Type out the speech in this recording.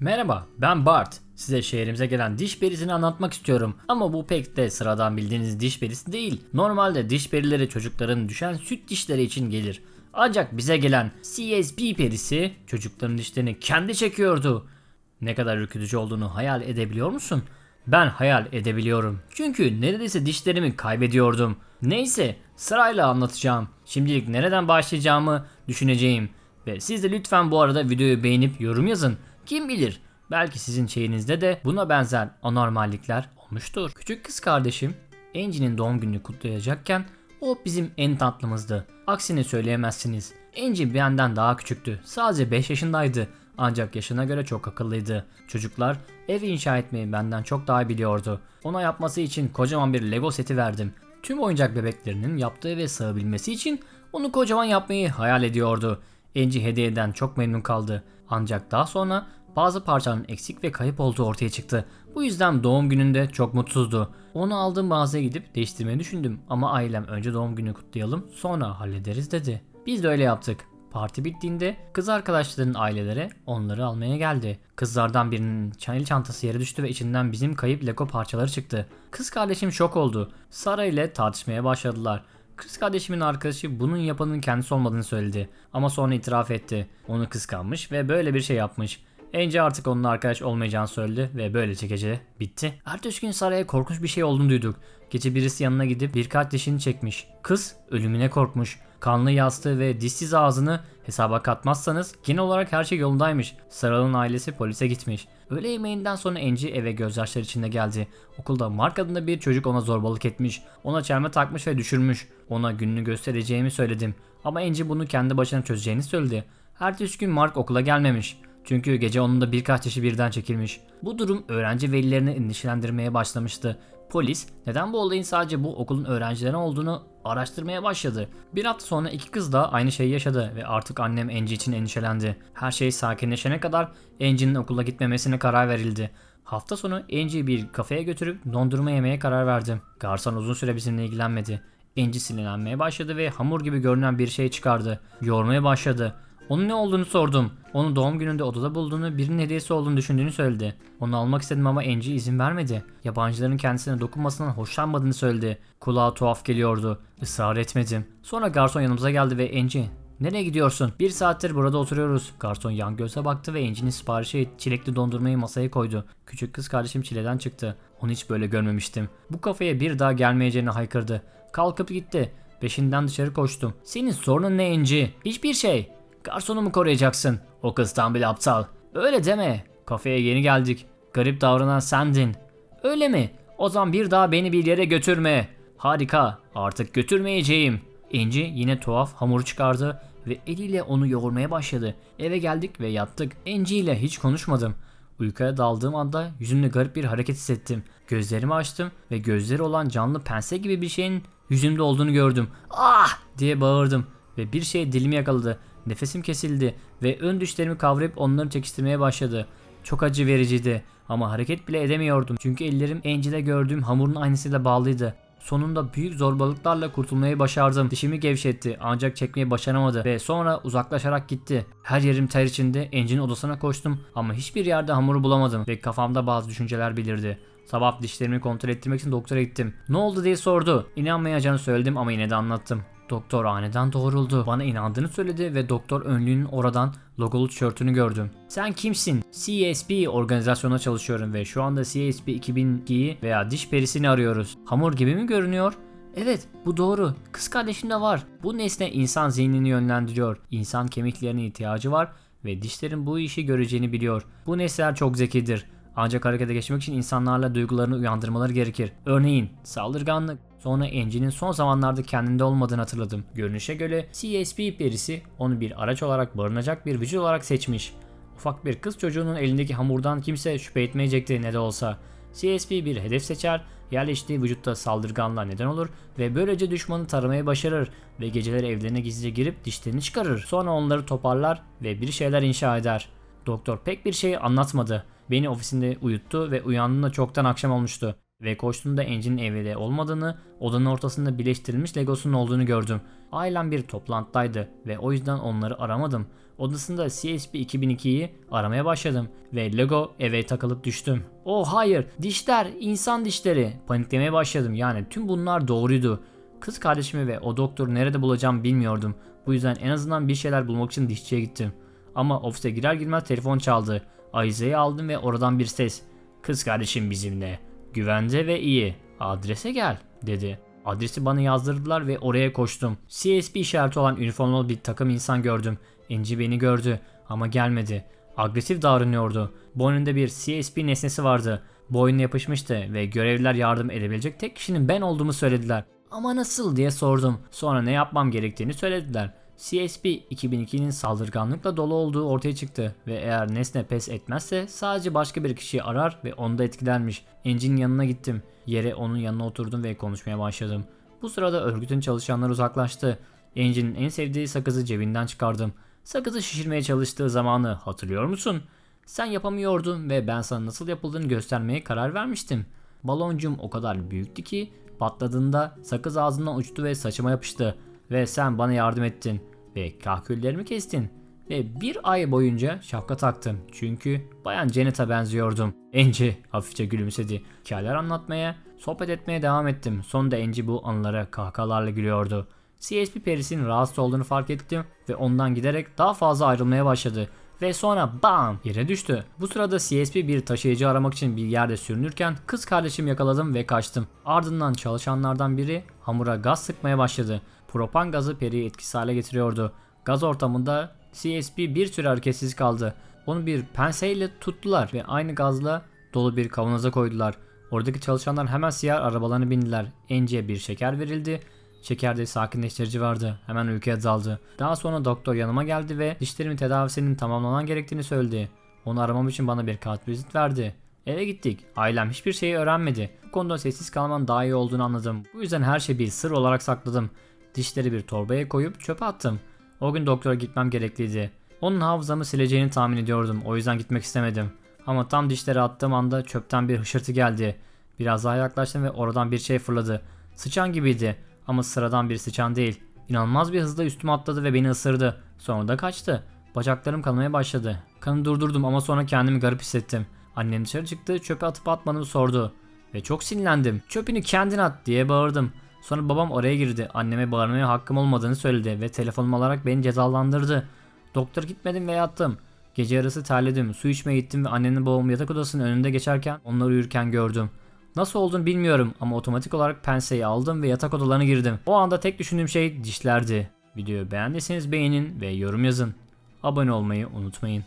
Merhaba, ben Bart. Size şehrimize gelen diş perisini anlatmak istiyorum. Ama bu pek de sıradan bildiğiniz diş perisi değil. Normalde diş perileri çocukların düşen süt dişleri için gelir. Ancak bize gelen CSP perisi çocukların dişlerini kendi çekiyordu. Ne kadar ürkütücü olduğunu hayal edebiliyor musun? Ben hayal edebiliyorum. Çünkü neredeyse dişlerimi kaybediyordum. Neyse sırayla anlatacağım. Şimdilik nereden başlayacağımı düşüneceğim. Ve siz de lütfen bu arada videoyu beğenip yorum yazın. Kim bilir belki sizin şehrinizde de buna benzer anormallikler olmuştur. Küçük kız kardeşim Angie'nin doğum gününü kutlayacakken o bizim en tatlımızdı. Aksini söyleyemezsiniz. Angie benden daha küçüktü. Sadece 5 yaşındaydı. Ancak yaşına göre çok akıllıydı. Çocuklar ev inşa etmeyi benden çok daha biliyordu. Ona yapması için kocaman bir Lego seti verdim. Tüm oyuncak bebeklerinin yaptığı ve sığabilmesi için onu kocaman yapmayı hayal ediyordu. Angie hediyeden çok memnun kaldı. Ancak daha sonra bazı parçanın eksik ve kayıp olduğu ortaya çıktı. Bu yüzden doğum gününde çok mutsuzdu. Onu aldığım mağazaya gidip değiştirmeyi düşündüm ama ailem önce doğum günü kutlayalım sonra hallederiz dedi. Biz de öyle yaptık. Parti bittiğinde kız arkadaşların aileleri onları almaya geldi. Kızlardan birinin el çantası yere düştü ve içinden bizim kayıp Lego parçaları çıktı. Kız kardeşim şok oldu. Sara ile tartışmaya başladılar. Kız kardeşimin arkadaşı bunun yapanın kendisi olmadığını söyledi. Ama sonra itiraf etti. Onu kıskanmış ve böyle bir şey yapmış. Angie artık onunla arkadaş olmayacağını söyledi ve böylece gece bitti. Ertesi gün Sara'ya korkunç bir şey olduğunu duyduk. Gece birisi yanına gidip birkaç dişini çekmiş. Kız ölümüne korkmuş. Kanlı yastığı ve dişsiz ağzını hesaba katmazsanız genel olarak her şey yolundaymış. Sara'nın ailesi polise gitmiş. Öğle yemeğinden sonra Angie eve gözyaşları içinde geldi. Okulda Mark adında bir çocuk ona zorbalık etmiş. Ona çelme takmış ve düşürmüş. Ona gününü göstereceğimi söyledim. Ama Angie bunu kendi başına çözeceğini söyledi. Ertesi gün Mark okula gelmemiş. Çünkü gece onun da birkaç yaşı birden çekilmiş. Bu durum öğrenci velilerini endişelendirmeye başlamıştı. Polis neden bu olayın sadece bu okulun öğrencilerine olduğunu araştırmaya başladı. Bir hafta sonra iki kız da aynı şeyi yaşadı ve artık annem Angie için endişelendi. Her şey sakinleşene kadar Angie'nin okula gitmemesine karar verildi. Hafta sonu Angie'yi bir kafeye götürüp dondurma yemeye karar verdim. Garson uzun süre bizimle ilgilenmedi. Angie sinirlenmeye başladı ve hamur gibi görünen bir şey çıkardı. Yormaya başladı. Onun ne olduğunu sordum. Onu doğum gününde odada bulduğunu, birinin hediyesi olduğunu düşündüğünü söyledi. Onu almak istedim ama Angie izin vermedi. Yabancıların kendisine dokunmasından hoşlanmadığını söyledi. Kulağa tuhaf geliyordu. Israr etmedim. Sonra garson yanımıza geldi ve Angie Nereye gidiyorsun? Bir saattir burada oturuyoruz. Garson yan göze baktı ve Angie'nin siparişi çilekli dondurmayı masaya koydu. Küçük kız kardeşim çileden çıktı. Onu hiç böyle görmemiştim. Bu kafeye bir daha gelmeyeceğini haykırdı. Kalkıp gitti. Peşinden dışarı koştum. Senin sorunun ne Angie? Hiçbir şey. Garsonu mu koruyacaksın? O kız tam bir aptal. Öyle deme. Kafeye yeni geldik. Garip davranan sendin. Öyle mi? O zaman bir daha beni bir yere götürme. Harika. Artık götürmeyeceğim. İnci yine tuhaf hamur çıkardı ve eliyle onu yoğurmaya başladı. Eve geldik ve yattık. İnci ile hiç konuşmadım. Uykuya daldığım anda yüzümde garip bir hareket hissettim. Gözlerimi açtım ve gözleri olan canlı pense gibi bir şeyin yüzümde olduğunu gördüm. Ah diye bağırdım ve bir şey dilimi yakaladı. Nefesim kesildi ve ön düşlerimi kavrayıp onları çekiştirmeye başladı. Çok acı vericiydi ama hareket bile edemiyordum çünkü ellerim Angie'de gördüğüm hamurun aynısıyla bağlıydı. Sonunda büyük zorbalıklarla kurtulmayı başardım. Dişimi gevşetti ancak çekmeyi başaramadı ve sonra uzaklaşarak gitti. Her yerim ter içinde Angie'nin odasına koştum ama hiçbir yerde hamuru bulamadım ve kafamda bazı düşünceler belirdi. Sabah dişlerimi kontrol ettirmek için doktora gittim. Ne oldu diye sordu. İnanmayacağını söyledim ama yine de anlattım. Doktor aniden doğruldu. Bana inandığını söyledi ve doktor önlüğünün oradan logolu tişörtünü gördüm. Sen kimsin? CSP organizasyonuna çalışıyorum ve şu anda CSP 2002'yi veya diş perisini arıyoruz. Hamur gibi mi görünüyor? Evet bu doğru. Kız kardeşim de var. Bu nesne insan zihnini yönlendiriyor. İnsan kemiklerine ihtiyacı var ve dişlerin bu işi göreceğini biliyor. Bu nesneler çok zekidir. Ancak harekete geçmek için insanlarla duygularını uyandırmaları gerekir. Örneğin saldırganlık. Sonra Angie'nin son zamanlarda kendinde olmadığını hatırladım. Görünüşe göre CSP perisi onu bir araç olarak barınacak bir vücut olarak seçmiş. Ufak bir kız çocuğunun elindeki hamurdan kimse şüphe etmeyecekti ne de olsa. CSP bir hedef seçer, yerleştiği vücutta saldırganlığa neden olur ve böylece düşmanı taramayı başarır ve geceleri evlerine gizlice girip dişlerini çıkarır. Sonra onları toparlar ve bir şeyler inşa eder. Doktor pek bir şey anlatmadı. Beni ofisinde uyuttu ve uyandığımda çoktan akşam olmuştu. Ve koştuğumda Angie'nin evde olmadığını, odanın ortasında birleştirilmiş Legos'un olduğunu gördüm. Ailem bir toplantıdaydı ve o yüzden onları aramadım. Odasında CSP 2002'yi aramaya başladım ve Lego eve takılıp düştüm. Oh hayır dişler insan dişleri paniklemeye başladım yani tüm bunlar doğruydu. Kız kardeşimi ve o doktoru nerede bulacağım bilmiyordum. Bu yüzden en azından bir şeyler bulmak için dişçiye gittim. Ama ofise girer girmez telefon çaldı. Ayize'yi aldım ve oradan bir ses. Kız kardeşim bizimle. Güvende ve iyi. Adrese gel dedi. Adresi bana yazdırdılar ve oraya koştum. CSP işareti olan üniformalı bir takım insan gördüm. Enci beni gördü ama gelmedi. Agresif davranıyordu. Boynunda bir CSP nesnesi vardı. Boynuna yapışmıştı ve görevliler yardım edebilecek tek kişinin ben olduğumu söylediler. Ama nasıl diye sordum. Sonra ne yapmam gerektiğini söylediler. CSP 2002'nin saldırganlıkla dolu olduğu ortaya çıktı ve eğer nesne pes etmezse sadece başka bir kişiyi arar ve onda etkilermiş. Enci'nin yanına gittim. Yere onun yanına oturdum ve konuşmaya başladım. Bu sırada örgütün çalışanları uzaklaştı. Enci'nin en sevdiği sakızı cebinden çıkardım. Sakızı şişirmeye çalıştığı zamanı hatırlıyor musun? Sen yapamıyordun ve ben sana nasıl yapıldığını göstermeye karar vermiştim. Baloncum o kadar büyüktü ki patladığında sakız ağzından uçtu ve saçıma yapıştı. Ve sen bana yardım ettin ve kahküllerimi kestin. Ve bir ay boyunca şapka taktım çünkü bayan Janet'a benziyordum. Enci hafifçe gülümsedi. Hikayeler anlatmaya, sohbet etmeye devam ettim. Sonunda Enci bu anılara kahkahalarla gülüyordu. CSP perisinin rahatsız olduğunu fark ettim ve ondan giderek daha fazla ayrılmaya başladı. Ve sonra bam yere düştü. Bu sırada CSP bir taşıyıcı aramak için bir yerde sürünürken kız kardeşim yakaladım ve kaçtım. Ardından çalışanlardan biri hamura gaz sıkmaya başladı. Propan gazı periyi etkisiz hale getiriyordu. Gaz ortamında CSP bir süre hareketsiz kaldı. Onu bir penseyle tuttular ve aynı gazla dolu bir kavanoza koydular. Oradaki çalışanlar hemen siyah arabalarına bindiler. Enci'ye bir şeker verildi. Şekerde sakinleştirici vardı. Hemen uykuya daldı. Daha sonra doktor yanıma geldi ve dişlerimin tedavisinin tamamlanan gerektiğini söyledi. Onu aramam için bana bir kartvizit verdi. Eve gittik. Ailem hiçbir şeyi öğrenmedi. Bu konuda sessiz kalman daha iyi olduğunu anladım. Bu yüzden her şeyi bir sır olarak sakladım. Dişleri bir torbaya koyup çöpe attım. O gün doktora gitmem gerekliydi. Onun hafızamı sileceğini tahmin ediyordum. O yüzden gitmek istemedim. Ama tam dişleri attığım anda çöpten bir hışırtı geldi. Biraz daha yaklaştım ve oradan bir şey fırladı. Sıçan gibiydi ama sıradan bir sıçan değil. İnanılmaz bir hızla üstüme atladı ve beni ısırdı. Sonra da kaçtı. Bacaklarım kanamaya başladı. Kanı durdurdum ama sonra kendimi garip hissettim. Annem dışarı çıktı çöpe atıp atmadığımı sordu. Ve çok sinirlendim. Çöpünü kendin at diye bağırdım. Sonra babam oraya girdi. Anneme bağırmaya hakkım olmadığını söyledi ve telefonumu alarak beni cezalandırdı. Doktor gitmedim ve yattım. Gece yarısı terledim. Su içmeye gittim ve annemle babamı yatak odasının önünde geçerken onları uyurken gördüm. Nasıl olduğunu bilmiyorum ama otomatik olarak penseyi aldım ve yatak odalarına girdim. O anda tek düşündüğüm şey dişlerdi. Videoyu beğendiyseniz beğenin ve yorum yazın. Abone olmayı unutmayın.